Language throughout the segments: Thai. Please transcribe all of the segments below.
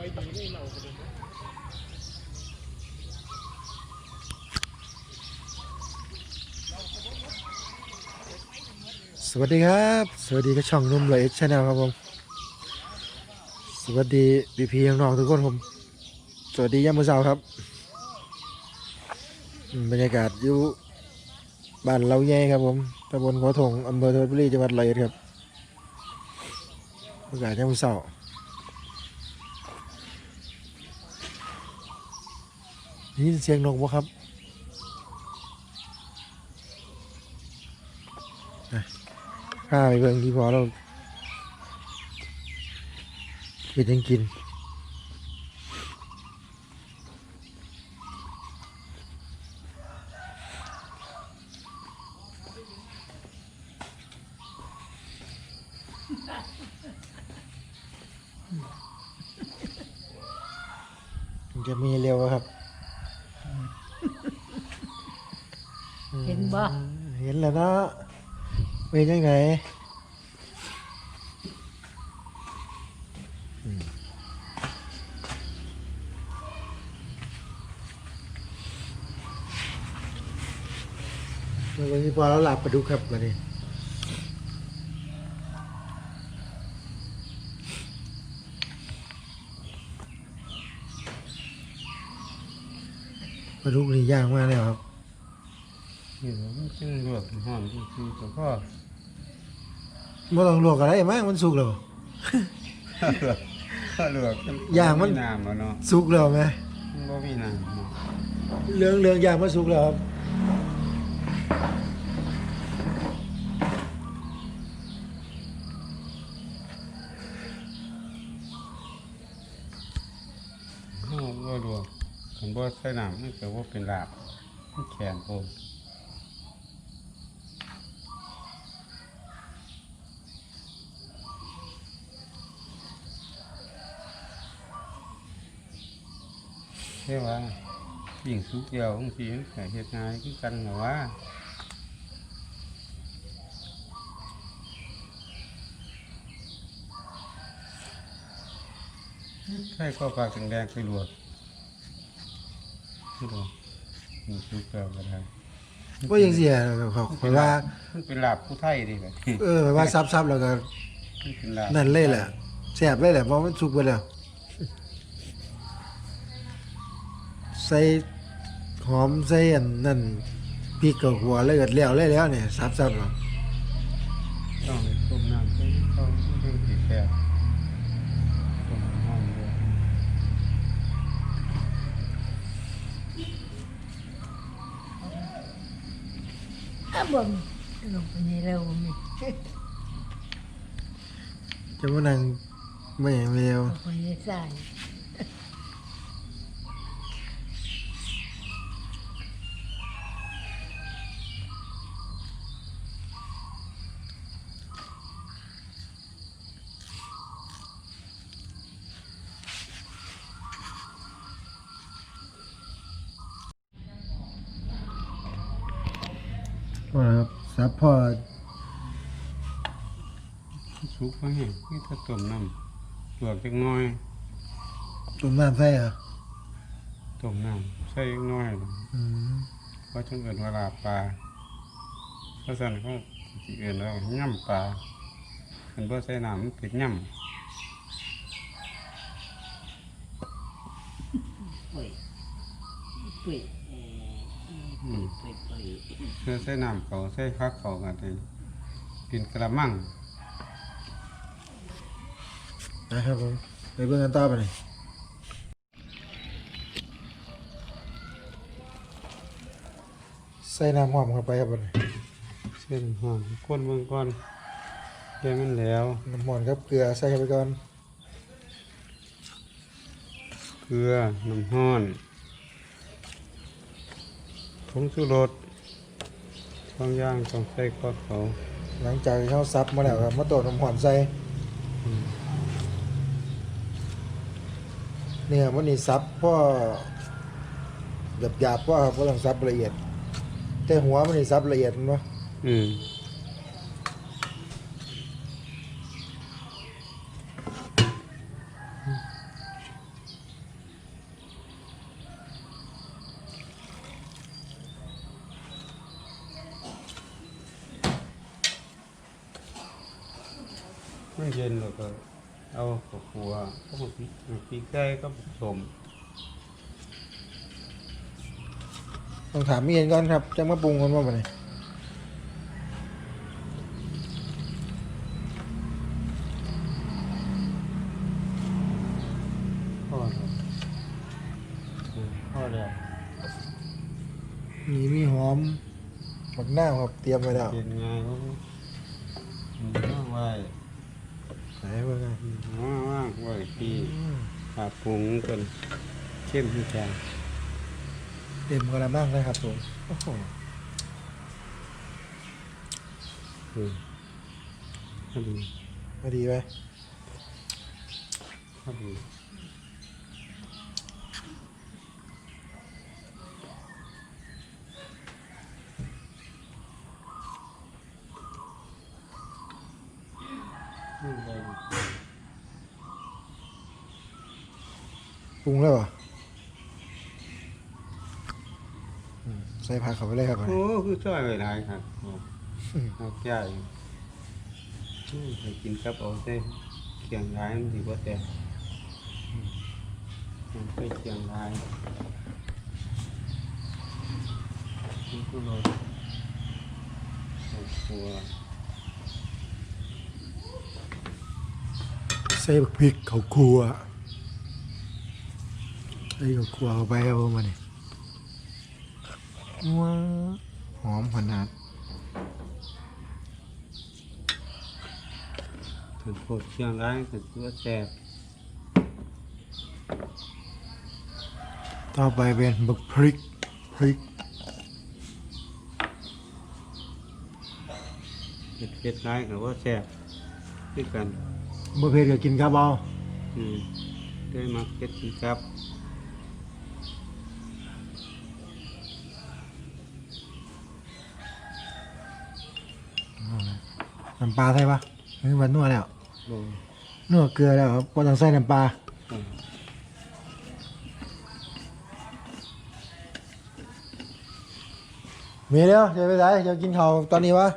สวัสดีครับ สวัสดีกับช่องนุ่มเลยชาแนลครับผม สวัสดีพี่พีน้องๆทุกคนผมสวัสดียามมือเช้าครับอืมบรรยากาศอยู่บ้านเราแย่ครับผมตำบลขอถงอำเภอเทอบุรีจังหวัดร้อยครับ บรรยากาศยามมือเช้าไยินี่เสียงนกบ่ครับข้าไปเบิ่งที่พอเราเห็ดหยังกินจะมีเร็วอะครับ เห็นบ่ เห็นแล้วเนาะ เป็นยังไงวันนี้พอเราหลับไปดูครับมาดิปลาดุกนี่ยางมากเลยครับนี่มันขึ้นรวดห้อนที่คือแต่ก็ไม่ต้องลวกอะไรมากมันสุกแล้วถ้าเหลือกย่างมัน น้ำแล้วเนาะสุกแล้วไหมมันบ่มีน้ำเนาะเรื่องเรื่องย่างมันสุกแล้วครับห้องบ่รวกคันบ่ใส่น้ำมันก็บ่เป็นลาบมันแข็งโพด เรียกว่ายิ่งสุกเดียวบางทีมันก็เฮ็ดง่ายคือกันหรอว่าใช่ก็ปลาแดงๆไปลวกนี่ดูมีซุปเปอร์ก็ได้ว่ายังเสียเขาเขาว่ามันเป็นลาบผู้ไทยดิแบบเออว่าซับซับแล้วก็มันเป็นลาบนั่นเลยแหละแสบเลยแหละเพราะมันสุกไปแล้ว ใส่หอมใส่อันนั่นพริกกับหัวเลยก็แล้วเลยแล้วเนี่ยซับซับแล้วต้องไปต้มน้ำใส่ข้าวเรื่องสีแซ่บต้มห้องด้วยถ้าบ่มลงไปในเร็วมีจะมานั่งไม่อย่างเดียวลงไปในสาย ว่าครับซับพอซุปมาให้นี่ถ้าต้มน้ำลวกจักหน้อยตุ่มน้ำใส่เหรอต้มน้ำใส่จักหน้อยอืมเพราะจังเอิ้นว่าลาบปลาเพราะฉะนั้นเขาสิเอิ้นว่าย่ำปลามันบ่ใส่น้ำมันเป็นย่ำปุ๋ยปุ๋ยอืมปุ๋ย ปุ๋ยเพื่อใส่น้ำเขาใส่พักเขากันเลยกินกระมังนะครับผมไปเบิ่งกันต่อไปเลยใส่น้ำหอมเข้าไปครับผมเส้นหอนก้นเมืองก่อนแกมันแล้ว น้ำหอมครับเกลือใส่เข้าไปก่อนเกลือน้ำห้อนผงชูรส ทองย่างต้องใส่ก้อนเขาหลังจากที่เขาซับมาแล้วครับมาโตดน้ำหอมใส่เนี่ยมันนี่ซับเพราะหยาบหยาบๆเพราะครับเพราะต้องซับละเอียด แต่หัวมันนี่ซับละเอียดมั้ยอืม มันเย็นแล้วก็เอาข้าวคั่ว ก็มาพริกพริกไก่ก็สมต้องถามเมีเห็นก่อนครับจะมาปรุงกันว่าบัดนี้พ่อครับพ่อแล้วมีมีหอมผักหน้าครับเตรียมไว้แล้วเป็นไงเขาว่างไว้ ไหนเบิ่งกันว่างว่างไว้ที่อืมปลาปรุงจนเข้มที่แกงเต็มกระมังเลยครับผมโอ้โหอืมพอดีพอดีไหมพอดีนี่เลย ปรุงแล้วเหรออืมใส่ผักเข้าไปเลยครับบัดโอ้นี้คือช่วยไว้หลายครับโอ้เอาใหญ่อืมให้กินกับเอาใส่เคียงร้ายมันดีกว่าแต่อืมมันไปเคียงร้ายนี่คือรสครอบครัว ใส่พริกข้าวคั่วใส่ข้าวคั่วเข้าไปครับผมบัดนี้ว้าวหอมขนาดถึงโคตรเคียงร้ายถึงตัวแซ่บต่อไปเป็นบักพริกพริกเผ็ดเผ็ดร้ายกับว่าแซ่บด้วยกัน บ่เผ็ดก็กินครับเอาอืมได้มาเผ็ดกินครับน้ำปลาใส่ปะนี่มันนัวแล้วโอ้นัวเกลือแล้วครับบ่ต้องใส่น้ำปลาอืมมีเดียวจะไปไหนจะกินข้าวตอนนี้วะ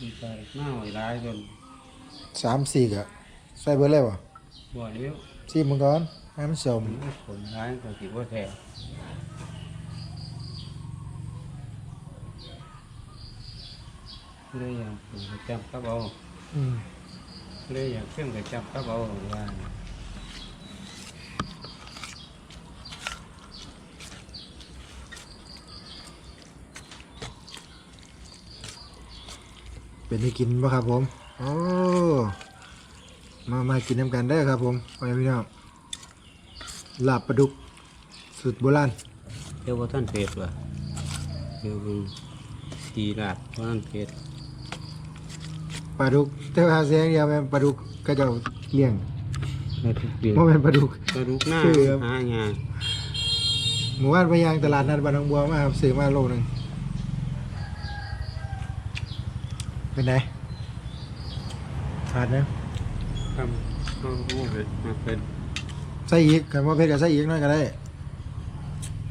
ดีใจหน้าไหวร้ายจน สามสี่กะใส่เบอร์เลยวะบ่เลี้ยวซีมังก่อนให้มันสมมันก็ผลร้ายก็สิว่าแซ่บเลยอยากผมก็จับกับเอาอืมเลยอยากเข้มก็จับกับเอาว่าเป็นที่กินปะครับผม โอ้มามากินน้ำกันได้อครับผมไปพี่น้องลาบปลาดุกสูตรโบราณเดี๋ยวว่าท่านเผ็ดว่ะเดี๋ยวมึงสีลาดว่าท่านเผ็ดปลาดุกแต่ว่าเสียงเดียวแม่นปลาดุกก็จะเลี้ยงแล้วทุกเดือนบ่แม่นปลาดุกกระดูกหน้าคือครับหางานหมู่บ้านพะยางตลาดนัดบ้านหนองบัวมาครับซื้อมาโลหนึงเป็นไง ขาดนะครับก็รู้เป็นมาเป็นใส่อีกกันว่าเพชรก็ใส่อีกหน้อยก็ได้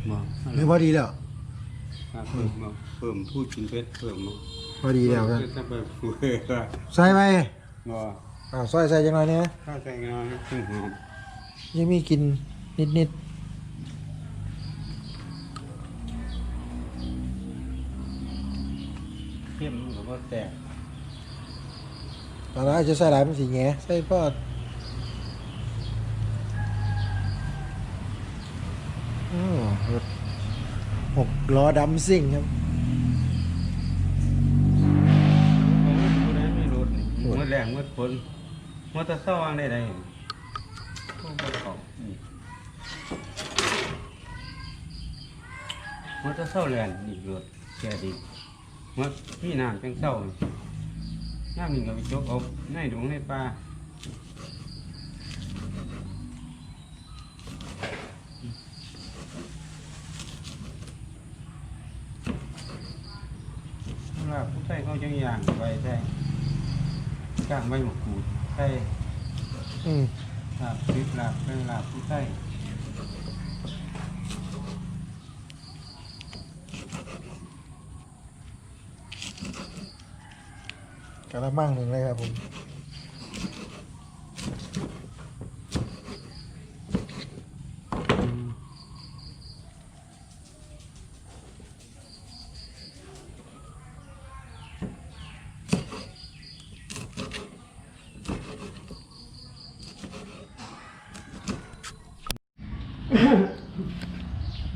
บอกหรือพอดีแล้วเพิ่มมาเพิ่มพูดกินเพชรเพิ่มมาพอดีแล้วกันถ้าไปฟูเก็ใส่ไปบอกอ้าวซอยใส่จังหน่อยเนี่ยถ้าใส่งานขึ้นหอมยังมีกลินนิดนิดเข้มหรือว่าแตกๆ ตอนนั้นอาจจะใส่หลายมันสีแงใส่พอดโอ้รถหกล้อดำซิ่งครับผู้ใดไม่รู้นี่เมื่อแรงเมื่อฝนเมื่อตะเศร้าวางได้ไดต้องไปขอบนี่เมื่อตะเศร้าแรงนี่รถแก่ดีเมื่อพี่น้ำจังเศร้า น้ำมีกับไปจกเอาในดงในป่าเวลาผู้ใช้เขาจังอย่างไปใช่ก้างใบมะกรูดใช่อืมลาบพริกลาบเป็นลาบผู้ใต้ กระมังหนึ่งเลยครับผม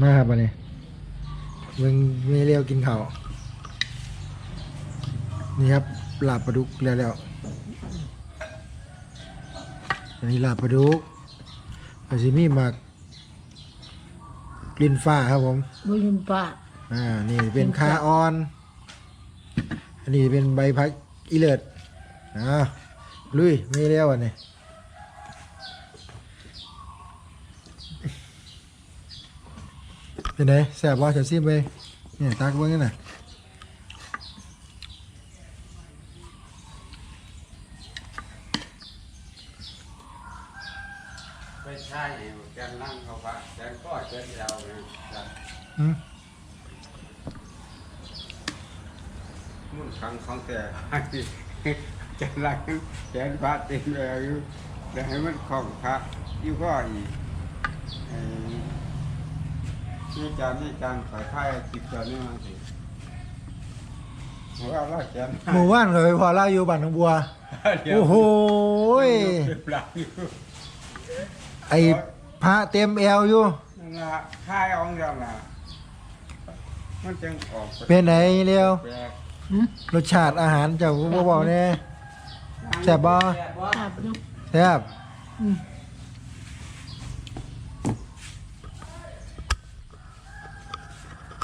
มาครับวันนี้มึงไม่เรียวกินข้าวนี่ครับ ลาบปลาดุกแล้วแล้วอันนี้ลาบปลาดุกอาซิมีหมักกลิ่นฟ้าครับผมบุญป้าอ่านี่เป็นคาออน อันนี้เป็นใบพักอีเลิศอ่าลุยไม่เรียวอันนี้เป็นไงแซ่บว่าจะซิมไปเนี่ยตักเบิ้งกันน่ะ ไม่ใช่แกนนั่งเขาปะแกนก็แกนยาวนะครับ อื มมุ่นครั้งของแต่แกนนั่งแกนพระเต็มแล้วอยู่แต่ให้มันของพระอยู่ก็อีกไอ้นี่จานนี่จานสายไพ่จิบจานนี่มาสิเพราะว่าว่าแกนหมู่บ้านเคยพอเล่าอยู่บ้านหนองบัวโอ้โหยเปล่าอยู่ไอพระเต็มแอวอยู่นั่นละค่ายเอองเดียวละ มันจึงออกเป็นไหนเร็วแปลกรสชาติอาหารเจ้าก็บ่บอกแน่แซ่บบ่อาบน้แซ่บำอืม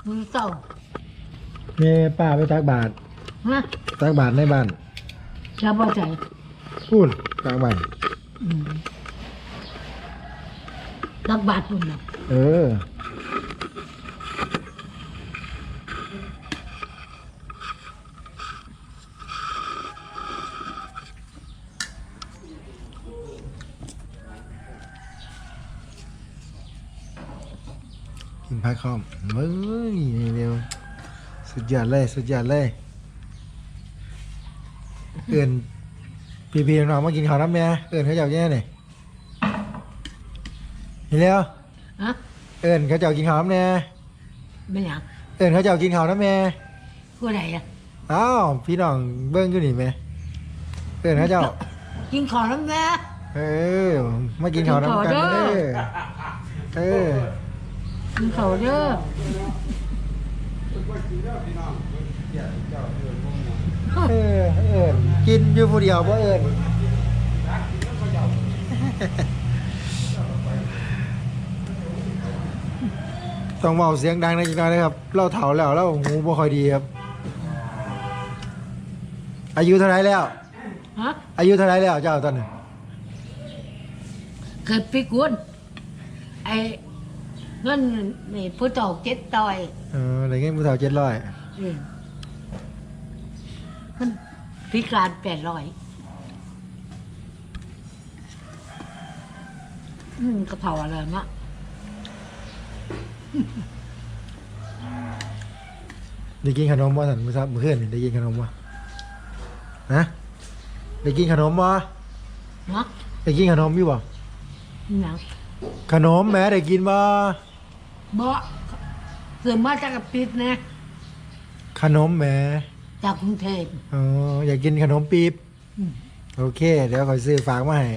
มือเศร้าแม่ป้าไปตักบาตรฮะตักบาตรในบ้านชาวบ้านใจพูดตักบาตรอืมรักบาทปุ่นนะเออ คอมเฮ้ยเร็วสุดยอดเลย สุดยอดเลยเอื่นพี่พี่น้องๆมากินข้าวน้ำแม่เอื่นเขาเจ้าแย่นี่เห็นแล้วฮะเอื่นเขาเจ้ากินข้าวน้ำแน่ไม่อยากเอื่นเขาเจ้ากินข้าวน้ำแม่ผู้ใดอะอ้าวพี่น้องเบิ้งอยู่นี่แม่เอื่นเขาเจ้า กินของแล้วแม่เออมากินข้าวน้ำกันกินข้าวเด้เด้ออเออ กินเขาวเด้อเออเอินกินอยู่ผู้เดียวเพราะเอินต้องเบาเสียงดังในอยจังหน่อยนะครับ เราเถาแล้วเราหูบ่ค่อยดีครับ อายุเท่าไหรแล้ว ฮะอายุเท่าไหรแล้วเจ้าตอนนี้เกิดปีกุนไอ้ เงินนี่ผู้เฒ่าเจ็ดต่อยเอออะไรเงี้ยผู้เฒ่าเจ็ดร้อยเออมันพิการแปดร้อยอืมกระเพราอะไรมะได้กินขนมบ่สันมื้อซับมื้อคืนนี่ได้กินขนมบ่ฮะได้กินขนมบ่เนาะได้กินขนมอยู่บ่หนัง ขนมแหม่ได้กินบ่ บ่เกิดมาจากกระปิดนะ ขนมแหม่จากกรุงเทพ อ๋ออยากกินขนมปี๊บอืม โอเค เดี๋ยวขอยซื้อฝากมาให้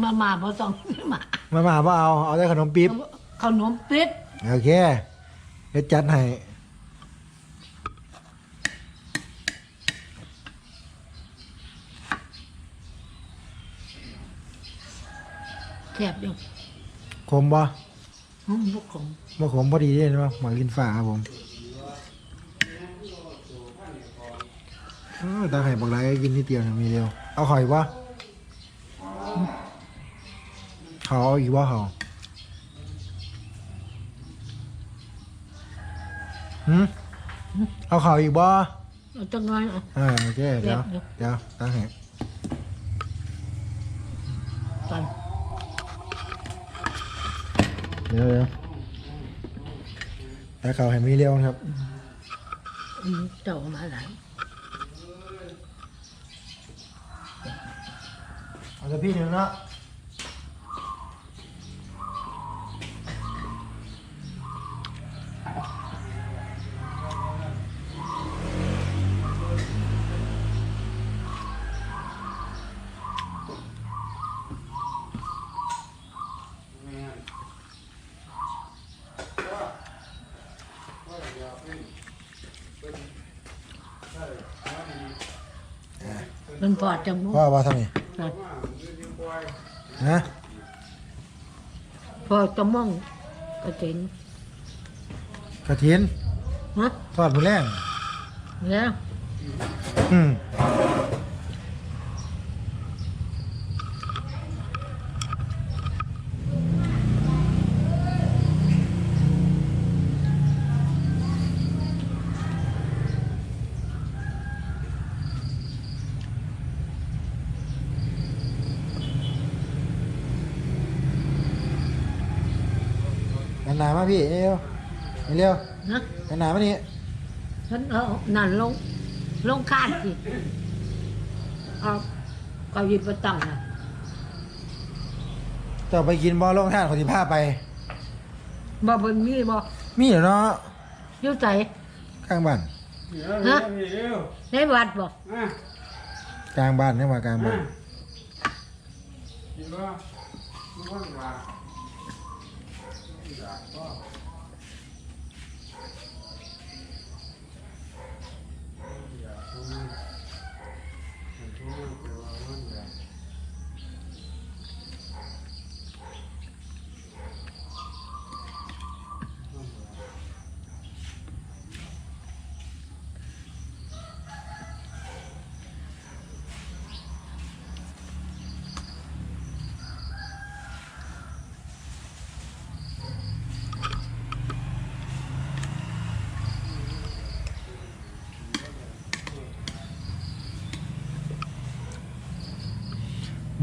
มามาพอต้องซื้อมามามาบ่เอาเอาแต่ขนมปี๊บขนมปิดโอเคเดี๋ยวจัดให้แคบอยู่ขมบ่ห้ องบุกของบ่ขมพอดีเด้เนาะหมากลินฟ้าครับผมเออตาไข่บักไรก็กินนิดเดียวนะมีเดียว เอาข่อยบ่เขาเอาอีกบ่เขาหืมเอาเขาอีกบ่เอาจังน้อยอะอ่าโอเคเดี๋ยวเดี๋ยวเดี๋ยวตั้งให้ตก่อน เดี๋ยวเดี๋ยวแต่เขาให้มีเร็วนะครับอืมเจ้าเอามาหลายเอาแต่พี่หนึ่งเนาะ มันปอดจมูกพ่อว่าทำไงนะนะพอจมูกกระเจนกระถินฮะทอดหมูแรงเนี่ยอืม มาพี่เร็วเร็วนะนานๆมานี่ฉันเอานั่นลงลงคาดสิเอาเอาหยิบไปตั้งนะเจะไปกินบอลลงท่านขอสิผ้าไป บ่เบิ่งมีบ่มีเหรอเนาะอยู่ใจข้างบ้านเดี๋ยวฮะเดี๋ยวในวัดบ่อะกลางบ้านนี่ว่ากลางบ้านกินว่ามันว่างว่าอยากก็อยากทำมันมันทำมันแต่ว่ามันอยาก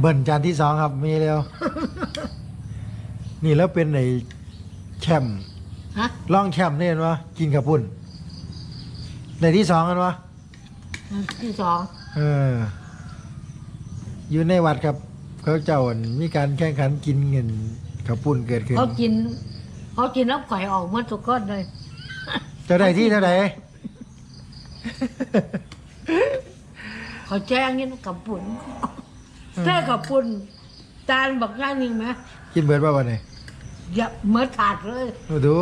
เบิ่นจานที่สองครับมีเร็วนี่แล้วเป็นไอ้แชมป์ฮะร่องแชมป์นี่เห็นวะกินกับปุ่นในที่สองกันวะอันที่สองเออ อยู่ในวัดครับ เขาเจ้าอั่นมีการแข่งขันกินเงินกับปุ่นเกิดขึ้นเขากิน เขากินน้ำไก่ออกหมดทุกคนเลย เจะได้ที่เท่าไหร่เขาแจ้งนี่กับปุ่น แค่กับปุ่นจานบักย่างหนึงไหมกินเบิดป่ะวันนี้อย่าเมื่อขาดเลยโอ้ดู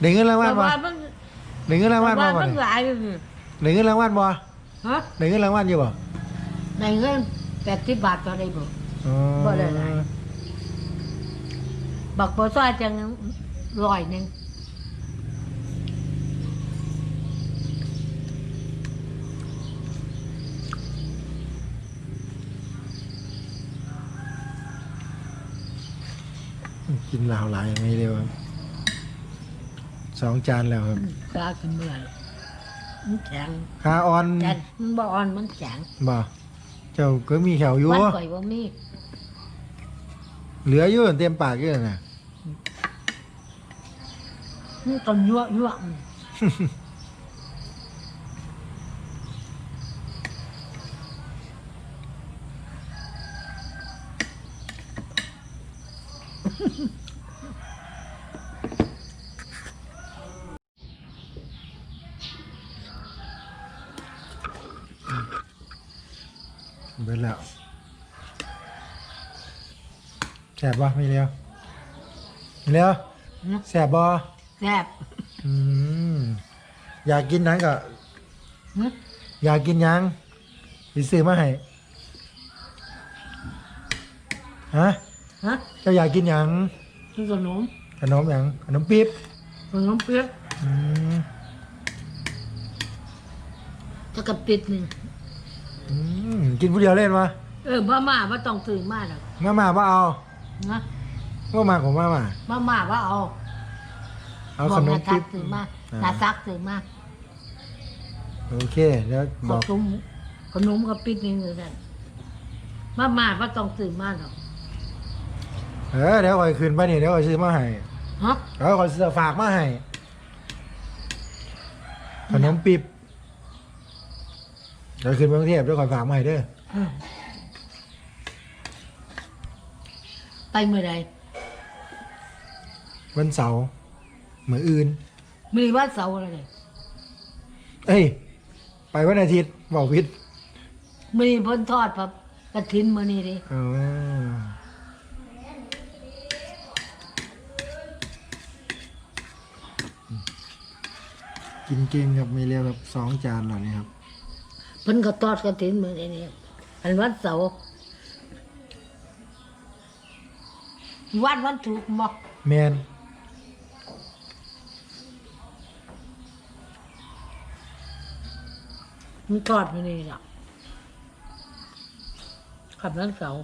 ได้เงินรางวัแต่ลบ่ว่ามันได้เงินรางวัลแต่บ่ว่าวัมันนนี้หลายเลยนี่ได้เงินรางวัลบ่ฮะได้เงินรางวัลอยู่บ่ในเงินแปดสิบบาทก็ได้บ่ อ๋อบ่ได้หลาย บักบัวซอยจังร้อยหนึ่ง กินเหล้าหลายอย่างนี้เร็วครับสองจานแล้วครับกากันเมื่อยมันแข็งขาอ่อนแต่มันบ่อ่อนมันแข็งบ่เจ้าก็มีแขวอยู่มันก่อยว่ามีเหลืออยู่เต็มปากอยู่น่ะมันก็ยั่วยั่ว เบิดแล้วแสบบ่ไม่เร็วไม่เร็วนะแสบบ่แซ่บอืมอยากกินหยังก็หึอยากกินหยังสิซื้อมาให้ฮะฮะเจ้าอยากกินหยังคือขนมขนมหยังขนมปี๊บขนมเปี๊ยกอืม แล้วก็ปิดหนึ่ง อืมกินผู้เดียวเล่นวะเออมาม่าบ่ต้องตื่นมาหรอกมามาบ่เอานะว่ามาของมามา มาม่าว่าเอาเอาบขอกนนามซัปี๊กบตื่นมาอ่านาซักตื่นมาโอเคเดี๋ยวบขอกนมขนมก็ปิดหนึ่งเลยกันมาม่าบ่ต้องตื่นมาหรอกอเออเดี๋ยวคอยคืนไปนี่เดี๋ยวคอยซื้อมาให้ฮะ เดี๋ยวคอยซื้อฝากมาให้ขนมปีบ เดี๋ยวคืนไปกรุงเทพเดี๋ยวคอยฝากมาให้เด้ออืมไปเมื่อใดวันเสาร์มืออื่นมีวันเสาร์อะไรเนี่ยเอ้ย ไปวันอาทิตย์บอกพิษมีเพ้นทอดพับกระถินมือนี่ดิเออกินเก่งครับมีเรียวกับสองจานเหล่านี้ครับเพิ่นก็ทอดกระถินมือนี่อันวันเสาร์วันวันถูกร์บอกแมนมันทอดมือนี่ล่ะขับวันเสาร์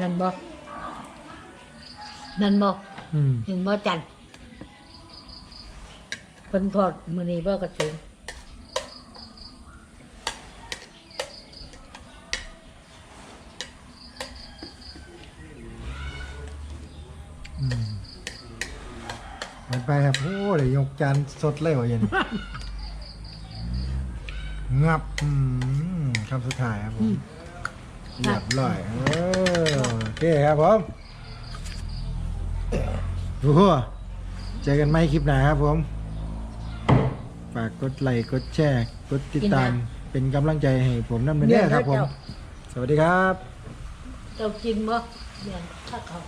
นั่นบอกนั่นบอกอืมเห็นบ่จันทร์เพิ่นทอดมือนี้บ่กระถิน มันไปครับโอ้เลยยกจานสดเลยว่ะเย็นงับอืมคำสุดท้ายครับผมเรียบร้อยเออโอเคครับผมโอ้โหเจอกันไหมคลิปหน้าครับผมฝากกดไลค์กดแชร์กดติดตาม เป็นกำลังใจให้ผมนั่นเป็นแน่ครับผม สวัสดีครับ เจ้ากินบ่เดี๋ยวถ้าเขา